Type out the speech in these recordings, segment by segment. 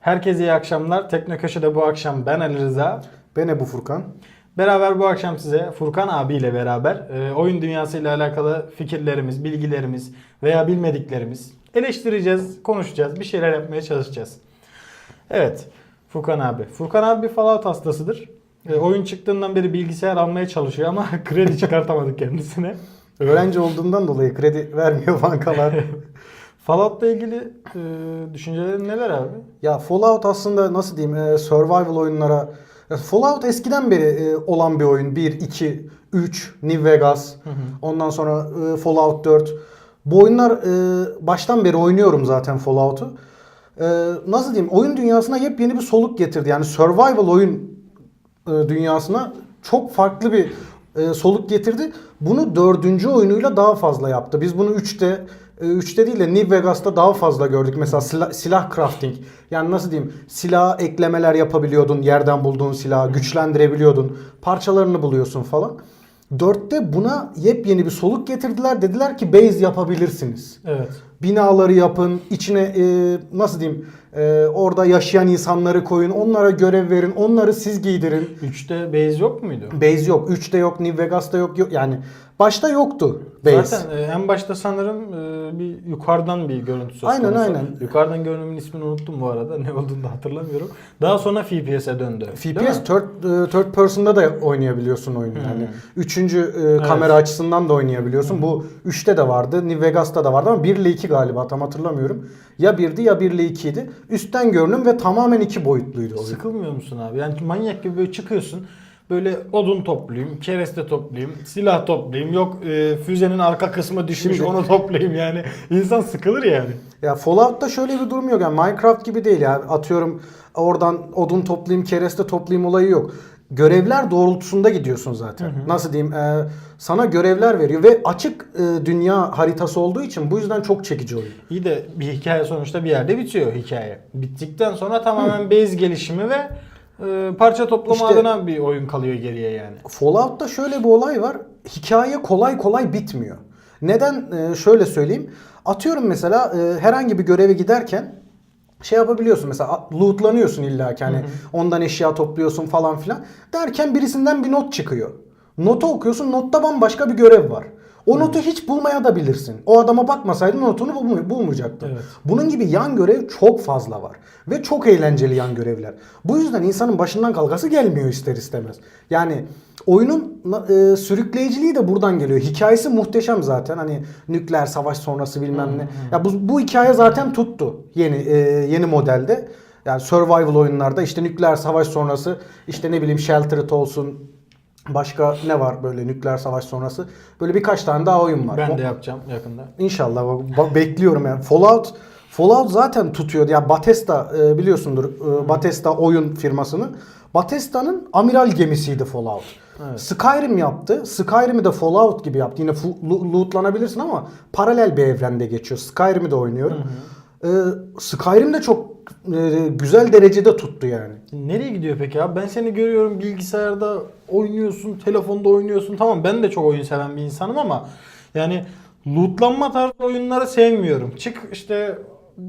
Herkese iyi akşamlar. Tekno Köşe'de bu akşam ben Ali Rıza. Ben Ebu Furkan. Beraber bu akşam size Furkan abiyle beraber e, oyun dünyasıyla alakalı fikirlerimiz, bilgilerimiz veya bilmediklerimiz eleştireceğiz, konuşacağız, bir şeyler yapmaya çalışacağız. Evet, Furkan abi. Furkan abi bir Fallout hastasıdır. E, oyun çıktığından beri bilgisayar almaya çalışıyor ama kredi çıkartamadık kendisine. Öğrenci olduğundan dolayı kredi vermiyor bankalar. Fallout'la ilgili e, düşüncelerin neler abi? ya Fallout aslında nasıl diyeyim e, survival oyunlara ya Fallout eskiden beri e, olan bir oyun. 1, 2, 3, New Vegas. Ondan sonra e, Fallout 4. Bu oyunlar e, baştan beri oynuyorum zaten Fallout'u. E, nasıl diyeyim oyun dünyasına yepyeni bir soluk getirdi. Yani survival oyun e, dünyasına çok farklı bir e, soluk getirdi. Bunu dördüncü oyunuyla daha fazla yaptı. Biz bunu 3'te 3'te değil de New Vegas'ta daha fazla gördük. Mesela silah, silah crafting. Yani nasıl diyeyim? Silaha eklemeler yapabiliyordun. Yerden bulduğun silahı güçlendirebiliyordun. Parçalarını buluyorsun falan. 4'te buna yepyeni bir soluk getirdiler. Dediler ki base yapabilirsiniz. Evet. Binaları yapın, içine e, nasıl diyeyim e, orada yaşayan insanları koyun, onlara görev verin, onları siz giydirin. 3'te base yok muydu? Base yok, 3'te yok, New Vegas'ta yok, yok. Yani başta yoktu base. Zaten e, en başta sanırım e, bir yukarıdan bir görüntü söz Aynen, konusu. aynen. Yukarıdan görünümün ismini unuttum bu arada. Ne olduğunu da hatırlamıyorum. Daha sonra FPS'e döndü. Değil mi? FPS third, e, third person'da da oynayabiliyorsun oyunu. Yani üçüncü e, kamera Hmm. Açısından da oynayabiliyorsun. Bu 3'te de vardı, New Vegas'ta da vardı ama 1 ile 2 galiba tam hatırlamıyorum. Ya 1'di ya 1 ile 2'ydi. Üstten görünüm ve tamamen iki boyutluydu oyun. Sıkılmıyor musun abi? Yani manyak gibi böyle çıkıyorsun. Böyle odun toplayayım, kereste toplayayım, silah toplayayım. Yok e, füzenin arka kısmı düşmüş Şimdi- onu toplayayım yani. İnsan sıkılır yani. Ya Fallout'ta şöyle bir durum yok yani Minecraft gibi değil ya. Atıyorum oradan odun toplayayım, kereste toplayayım olayı yok. Görevler doğrultusunda gidiyorsun zaten. Nasıl diyeyim? Ee, sana görevler veriyor ve açık e, dünya haritası olduğu için bu yüzden çok çekici oyun. İyi de bir hikaye sonuçta bir yerde bitiyor hikaye. Bittikten sonra tamamen base gelişimi ve e, parça toplama İşte- adına bir oyun kalıyor geriye yani. Fallout'ta şöyle bir olay var. Hikaye kolay kolay bitmiyor. Neden? Ee, şöyle söyleyeyim. Atıyorum mesela e, herhangi bir göreve giderken şey yapabiliyorsun mesela a- lootlanıyorsun illa ki hani ondan eşya topluyorsun falan filan derken birisinden bir not çıkıyor. Notu okuyorsun notta bambaşka bir görev var. O notu hiç bulmaya da bilirsin. O adama bakmasaydın notunu bulmay- bulmayacaktın. Evet. Bunun gibi yan görev çok fazla var. Ve çok eğlenceli yan görevler. Bu yüzden insanın başından kalkası gelmiyor ister istemez. Yani oyunun e, sürükleyiciliği de buradan geliyor. Hikayesi muhteşem zaten. Hani nükleer savaş sonrası bilmem ne. Ya bu, bu hikaye zaten tuttu yeni e, yeni modelde. Yani survival oyunlarda işte nükleer savaş sonrası işte ne bileyim Sheltered olsun başka ne var böyle nükleer savaş sonrası böyle birkaç tane daha oyun var. Ben de yapacağım yakında. İnşallah bekliyorum yani. Fallout Fallout zaten tutuyor. Ya Bethesda e, biliyorsundur e, Bethesda oyun firmasını. Bethesda'nın amiral gemisiydi Fallout. Evet. Skyrim yaptı. Skyrim'i de Fallout gibi yaptı. Yine lootlanabilirsin ama paralel bir evrende geçiyor. Skyrim'i de oynuyorum. E, Skyrim de çok e, güzel derecede tuttu yani. Nereye gidiyor peki abi? Ben seni görüyorum bilgisayarda oynuyorsun, telefonda oynuyorsun. Tamam ben de çok oyun seven bir insanım ama yani lootlanma tarzı oyunları sevmiyorum. Çık işte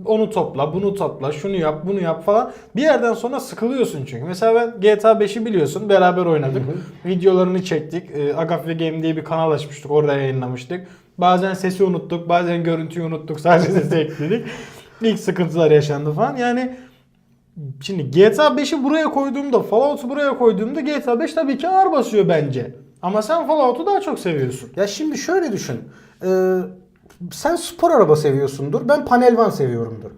onu topla, bunu topla, şunu yap, bunu yap falan. Bir yerden sonra sıkılıyorsun çünkü. Mesela ben GTA 5'i biliyorsun beraber oynadık. Videolarını çektik. E, Agafe Game diye bir kanal açmıştık. Orada yayınlamıştık. Bazen sesi unuttuk, bazen görüntüyü unuttuk. Sadece sesi ekledik. İlk sıkıntılar yaşandı falan. Yani Şimdi GTA 5'i buraya koyduğumda, Fallout'u buraya koyduğumda GTA 5 tabii ki ağır basıyor bence. Ama sen Fallout'u daha çok seviyorsun. Ya şimdi şöyle düşün. Ee, sen spor araba seviyorsundur. Ben panel van seviyorumdur.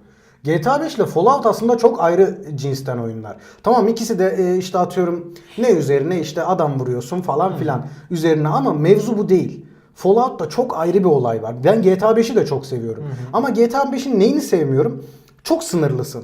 GTA 5 ile Fallout aslında çok ayrı cinsten oyunlar. Tamam ikisi de e, işte atıyorum ne üzerine işte adam vuruyorsun falan filan üzerine ama mevzu bu değil. Fallout'ta çok ayrı bir olay var. Ben GTA 5'i de çok seviyorum. Ama GTA 5'in neyini sevmiyorum? Çok sınırlısın.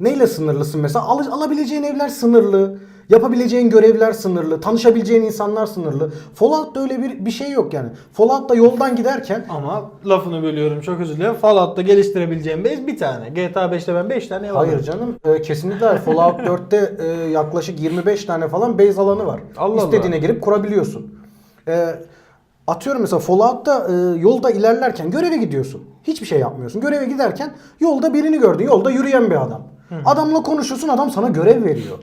Neyle sınırlısın mesela? Al- alabileceğin evler sınırlı. Yapabileceğin görevler sınırlı. Tanışabileceğin insanlar sınırlı. Fallout'ta öyle bir, bir şey yok yani. Fallout'ta yoldan giderken Ama lafını bölüyorum çok özür dilerim. Fallout'ta geliştirebileceğim base bir tane. GTA 5'te ben 5 tane ev Hayır alırım. canım e, kesinlikle. Fallout 4'te e, yaklaşık 25 tane falan base alanı var. Allah Allah. İstediğine girip kurabiliyorsun. E, atıyorum mesela Fallout'ta e, yolda ilerlerken göreve gidiyorsun. Hiçbir şey yapmıyorsun. Göreve giderken yolda birini gördün. Yolda yürüyen bir adam. Adamla konuşuyorsun adam sana görev veriyor.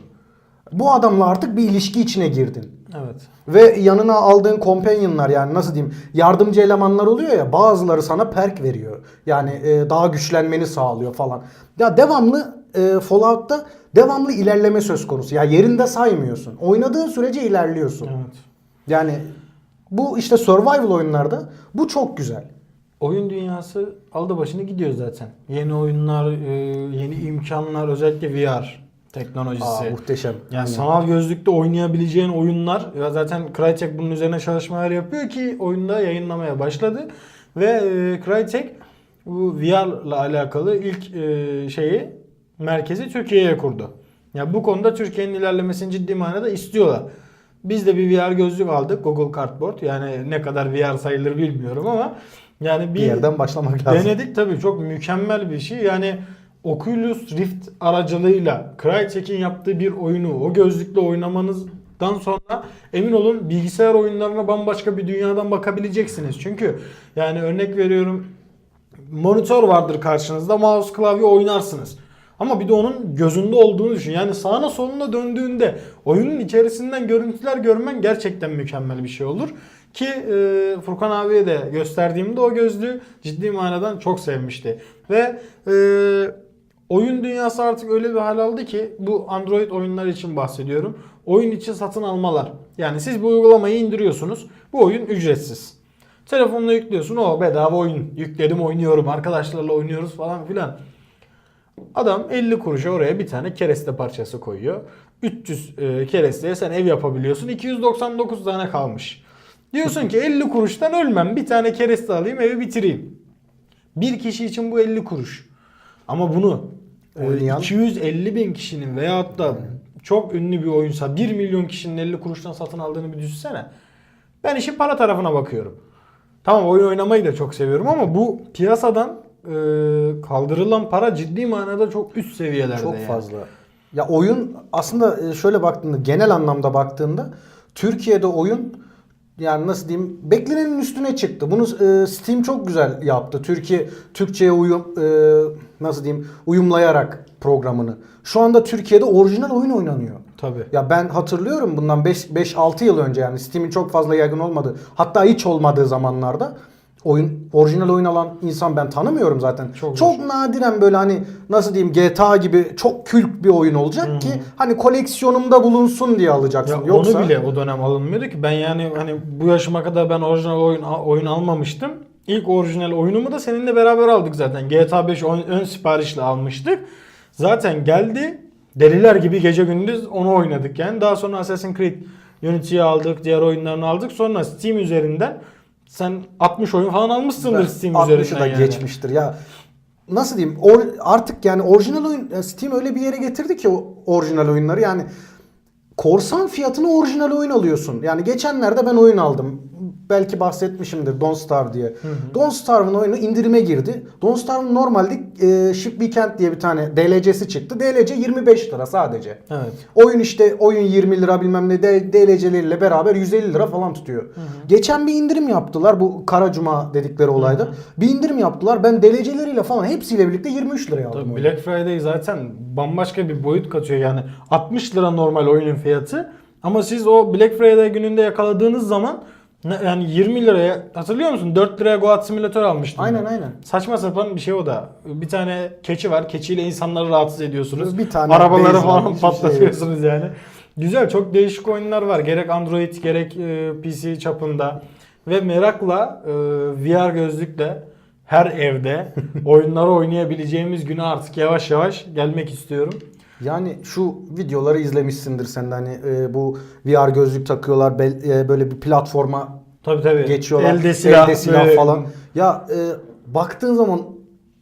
Bu adamla artık bir ilişki içine girdin. Evet. Ve yanına aldığın companionlar yani nasıl diyeyim yardımcı elemanlar oluyor ya bazıları sana perk veriyor. Yani e, daha güçlenmeni sağlıyor falan. Ya devamlı e, Fallout'ta devamlı ilerleme söz konusu. Ya yerinde saymıyorsun. Oynadığın sürece ilerliyorsun. Evet. Yani bu işte survival oyunlarda bu çok güzel. Oyun dünyası aldı başını gidiyor zaten. Yeni oyunlar, e, yeni imkanlar özellikle VR teknolojisi. Aa, muhteşem. Yani Aynen. sanal gözlükte oynayabileceğin oyunlar ya zaten Crytek bunun üzerine çalışmalar yapıyor ki oyunda yayınlamaya başladı ve e, Crytek bu VR ile alakalı ilk e, şeyi merkezi Türkiye'ye kurdu. Ya bu konuda Türkiye'nin ilerlemesini ciddi manada istiyorlar. Biz de bir VR gözlük aldık Google Cardboard. Yani ne kadar VR sayılır bilmiyorum ama yani bir yerden başlamak lazım. Denedik tabii çok mükemmel bir şey. Yani Oculus Rift aracılığıyla Crytek'in yaptığı bir oyunu o gözlükle oynamanızdan sonra emin olun bilgisayar oyunlarına bambaşka bir dünyadan bakabileceksiniz. Çünkü yani örnek veriyorum monitör vardır karşınızda mouse klavye oynarsınız. Ama bir de onun gözünde olduğunu düşün. Yani sağına soluna döndüğünde oyunun içerisinden görüntüler görmen gerçekten mükemmel bir şey olur. Ki e, Furkan abiye de gösterdiğimde o gözlüğü ciddi manadan çok sevmişti. Ve e, oyun dünyası artık öyle bir hal aldı ki bu Android oyunlar için bahsediyorum. Oyun için satın almalar. Yani siz bu uygulamayı indiriyorsunuz. Bu oyun ücretsiz. Telefonla yüklüyorsun. O bedava oyun. Yükledim oynuyorum. Arkadaşlarla oynuyoruz falan filan. Adam 50 kuruşa oraya bir tane kereste parçası koyuyor. 300 e, keresteye sen ev yapabiliyorsun. 299 tane kalmış. Diyorsun ki 50 kuruştan ölmem. Bir tane kereste alayım evi bitireyim. Bir kişi için bu 50 kuruş. Ama bunu e, Oynayan- 250 bin kişinin veyahut da çok ünlü bir oyunsa 1 milyon kişinin 50 kuruştan satın aldığını bir düşünsene. Ben işin para tarafına bakıyorum. Tamam oyun oynamayı da çok seviyorum ama bu piyasadan e, kaldırılan para ciddi manada çok üst seviyelerde. Çok yani. fazla. Ya oyun aslında e, şöyle baktığında genel anlamda baktığında Türkiye'de oyun yani nasıl diyeyim beklenenin üstüne çıktı. Bunu e, Steam çok güzel yaptı. Türkiye Türkçeye uyum e, nasıl diyeyim uyumlayarak programını. Şu anda Türkiye'de orijinal oyun oynanıyor. Tabii. Ya ben hatırlıyorum bundan 5-6 yıl önce yani Steam'in çok fazla yaygın olmadığı hatta hiç olmadığı zamanlarda oyun orijinal oyun alan insan ben tanımıyorum zaten. Çok Çok, nadiren böyle hani nasıl diyeyim GTA gibi çok kült bir oyun olacak ki hani koleksiyonumda bulunsun diye alacaksın. Ya Yoksa onu bile o dönem alınmıyordu ki. Ben yani hani bu yaşıma kadar ben orijinal oyun oyun almamıştım. İlk orijinal oyunumu da seninle beraber aldık zaten. GTA 5 ön, ön siparişle almıştık. Zaten geldi. Deliler gibi gece gündüz onu oynadık yani. Daha sonra Assassin's Creed Unity'yi aldık, diğer oyunlarını aldık. Sonra Steam üzerinden sen 60 oyun falan almışsındır ben Steam 60'ı üzerinden da yani. geçmiştir ya. Nasıl diyeyim? or- artık yani orijinal oyun e, Steam öyle bir yere getirdi ki o orijinal oyunları yani korsan fiyatına orijinal oyun alıyorsun. Yani geçenlerde ben oyun aldım. Belki bahsetmişimdir Don't Starve diye. Don't Starve'ın oyunu indirime girdi. Don't Starve'ın normalde e, Ship Weekend diye bir tane DLC'si çıktı. DLC 25 lira sadece. Evet. Oyun işte oyun 20 lira bilmem ne DLC'leriyle beraber 150 lira falan tutuyor. Geçen bir indirim yaptılar bu Kara Cuma dedikleri olayda. Bir indirim yaptılar. Ben DLC'leriyle falan hepsiyle birlikte 23 liraya aldım. Tabii oyunu. Black Friday zaten bambaşka bir boyut katıyor yani 60 lira normal oyunun fiyatı ama siz o Black Friday gününde yakaladığınız zaman ne- yani 20 liraya hatırlıyor musun 4 liraya Goat Simulator almıştım. Aynen ben. aynen. Saçma sapan bir şey o da. Bir tane keçi var. Keçiyle insanları rahatsız ediyorsunuz. Bir tane Arabaları base var, falan hiçbir şey yok. patlatıyorsunuz yani. Güzel çok değişik oyunlar var. Gerek Android gerek e, PC çapında. Ve merakla e, VR gözlükle her evde oyunları oynayabileceğimiz güne artık yavaş yavaş gelmek istiyorum. Yani şu videoları izlemişsindir sen de hani e, bu VR gözlük takıyorlar bel- e, böyle bir platforma Tabii tabii. geçiyorlar. Elde silah, elde silah böyle- falan. Ya e, baktığın zaman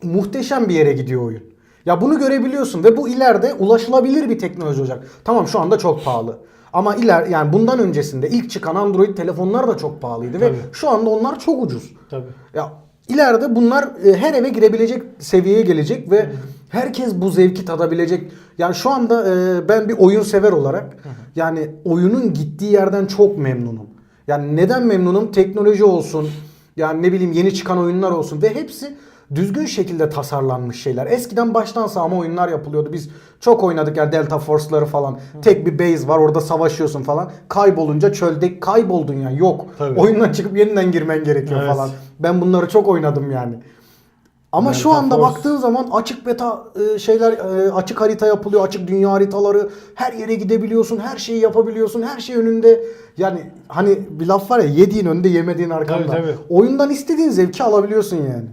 muhteşem bir yere gidiyor oyun. Ya bunu görebiliyorsun ve bu ileride ulaşılabilir bir teknoloji olacak. Tamam şu anda çok pahalı. Ama iler yani bundan öncesinde ilk çıkan Android telefonlar da çok pahalıydı ve Tabii. şu anda onlar çok ucuz. Tabii. Ya ileride bunlar e, her eve girebilecek seviyeye gelecek ve herkes bu zevki tadabilecek. Yani şu anda e, ben bir oyun sever olarak yani oyunun gittiği yerden çok memnunum. Yani neden memnunum? Teknoloji olsun. Yani ne bileyim yeni çıkan oyunlar olsun ve hepsi düzgün şekilde tasarlanmış şeyler. Eskiden baştan sağma oyunlar yapılıyordu. Biz çok oynadık ya Delta Force'ları falan. Tek bir base var orada savaşıyorsun falan. Kaybolunca çölde kayboldun ya. Yok. Tabii. Oyundan çıkıp yeniden girmen gerekiyor Evet. falan. Ben bunları çok oynadım yani. Ama şu Delta anda Force. baktığın zaman açık beta e, şeyler e, açık harita yapılıyor. Açık dünya haritaları. Her yere gidebiliyorsun. Her şeyi yapabiliyorsun. Her şey önünde. Yani hani bir laf var ya yediğin önünde yemediğin arkanda. Tabii, tabii. Oyundan istediğin zevki alabiliyorsun yani.